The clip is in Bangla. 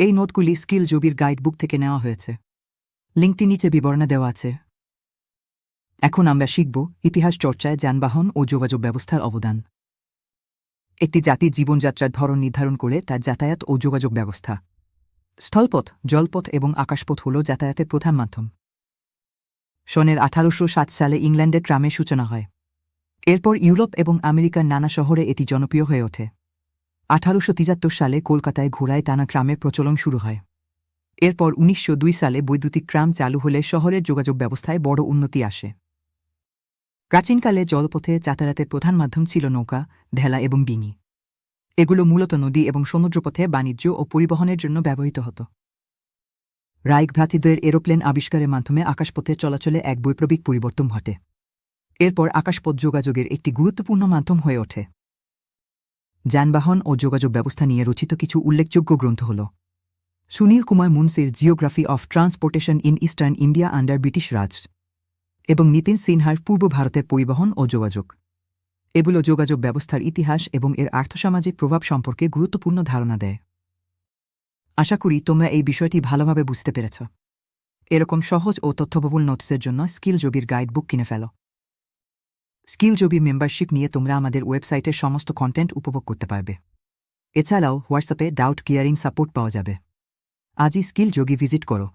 এই নোটগুলি স্কিল জবির গাইডবুক থেকে নেওয়া হয়েছে। লিঙ্কটি নিচে বিবরণে দেওয়া আছে। এখন আমরা শিখব ইতিহাস চর্চায় যানবাহন ও যোগাযোগ ব্যবস্থার অবদান। একটি জাতির জীবনযাত্রার ধরন নির্ধারণ করে তার যাতায়াত ও যোগাযোগ ব্যবস্থা। স্থলপথ, জলপথ এবং আকাশপথ হল যাতায়াতের প্রধান মাধ্যম। সনের আঠারোশো সাত সালে ইংল্যান্ডের ট্রামের সূচনা হয়। এরপর ইউরোপ এবং আমেরিকার নানা শহরে এটি জনপ্রিয় হয়ে ওঠে। আঠারোশো সালে কলকাতায় ঘোড়ায় টানা ট্রামের প্রচলন শুরু হয়। এরপর উনিশশো দুই সালে বৈদ্যুতিক ট্রাম চালু হলে শহরের যোগাযোগ ব্যবস্থায় বড় উন্নতি আসে। প্রাচীনকালে জলপথে যাতায়াতের প্রধান মাধ্যম ছিল নৌকা ধেলা এবং ডিঙি এগুলো মূলত নদী এবং সমুদ্রপথে বাণিজ্য ও পরিবহনের জন্য ব্যবহৃত হতো। রাইক ভ্রাতৃদ্বয়ের এরোপ্লেন আবিষ্কারের মাধ্যমে আকাশপথে চলাচলে এক বৈপ্লবিক পরিবর্তন ঘটে। এরপর আকাশপথ যোগাযোগের একটি গুরুত্বপূর্ণ মাধ্যম হয়ে ওঠে। যানবাহন ও যোগাযোগ ব্যবস্থা নিয়ে রচিত কিছু উল্লেখযোগ্য গ্রন্থ হল Sunil Kumar মুন্সির geography of transportation in eastern India under British Raj এবং নিতিন সিনহার পূর্ব ভারতের পরিবহন ও যোগাযোগ। এগুলো যোগাযোগ ব্যবস্থার ইতিহাস এবং এর আর্থসামাজিক প্রভাব সম্পর্কে গুরুত্বপূর্ণ ধারণা দেয়। আশা করি তোমরা এই বিষয়টি ভালোভাবে বুঝতে পেরেছ। এরকম সহজ ও তথ্যবহুল নোটসের জন্য স্কিল জবির গাইডবুক কিনে ফেলো। স্কিল জবি মেম্বারশিপ নিয়ে তোমরা আমাদের ওয়েবসাইটের সমস্ত কন্টেন্ট উপভোগ করতে পারবে। এছাড়াও হোয়াটসঅ্যাপে ডাউট কিয়ারিং সাপোর্ট পাওয়া যাবে। আজই স্কিল যোগী ভিজিট করো।